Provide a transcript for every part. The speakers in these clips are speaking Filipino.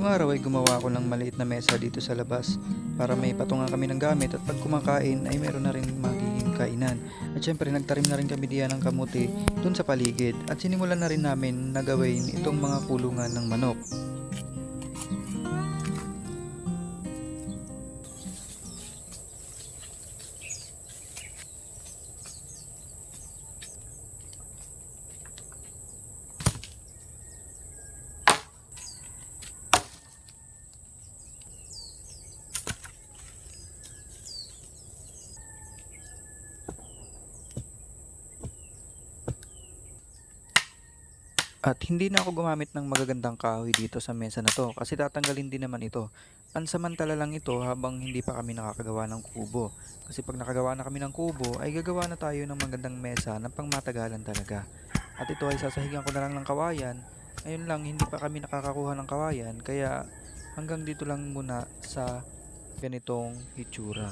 Ngayong araw ay gumawa ako ng maliit na mesa dito sa labas para may patungan kami ng gamit at pag kumakain ay meron na rin magiging kainan. At syempre nagtarim na rin kami diyan ng kamuti dun sa paligid at sinimulan na rin namin na gawin itong mga kulungan ng manok. At hindi na ako gumamit ng magagandang kahoy dito sa mesa na to kasi tatanggalin din naman ito. Pansamantala lang ito habang hindi pa kami nakakagawa ng kubo. Kasi pag nakagawa na kami ng kubo ay gagawa na tayo ng magandang mesa na pangmatagalan talaga. At ito ay sasahigan ko na lang ng kawayan. Ngayon lang hindi pa kami nakakakuha ng kawayan kaya hanggang dito lang muna sa ganitong hitsura.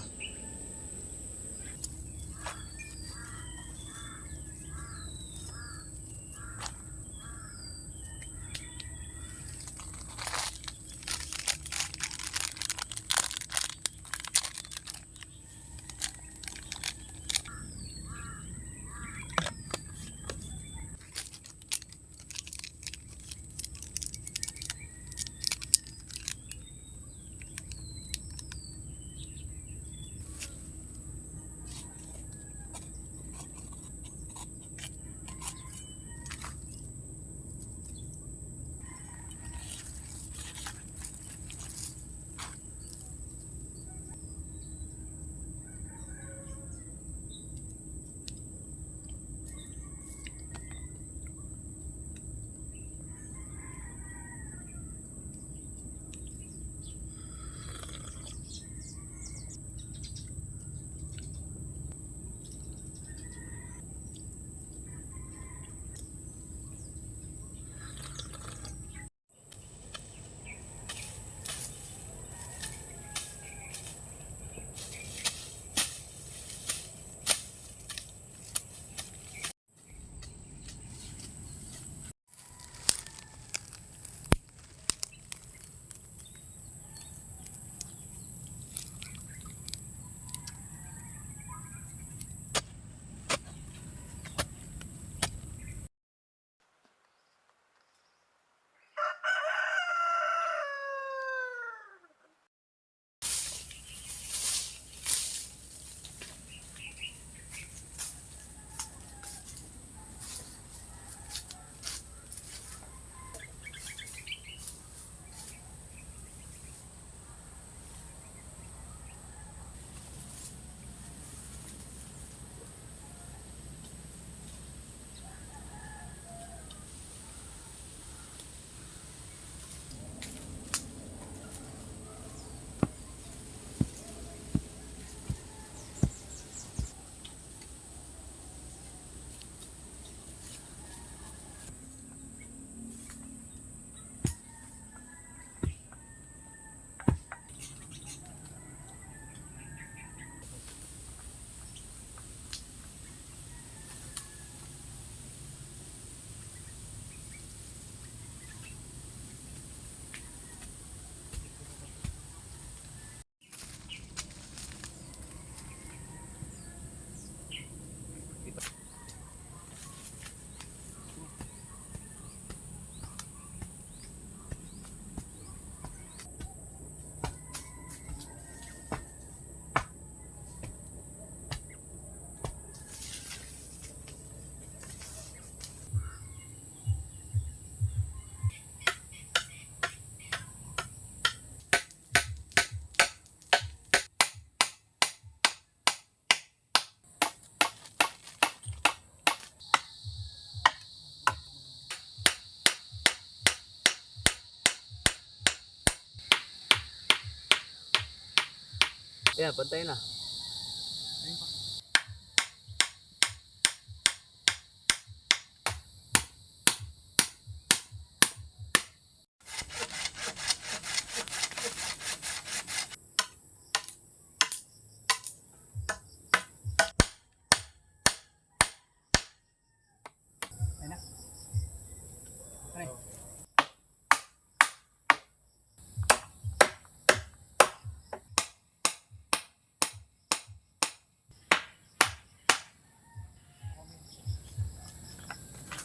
Ayan, pantay na.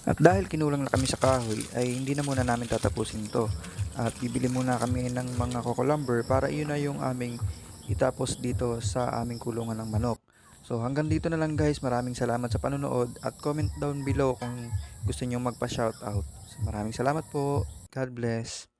At dahil kinulang na kami sa kahoy, ay hindi na muna namin tatapusin ito. At bibili muna kami ng mga coco lumber para iyon na yung aming itapos dito sa aming kulungan ng manok. So hanggang dito na lang guys, maraming salamat sa panonood at comment down below kung gusto niyo magpa-shoutout. So, maraming salamat po. God bless.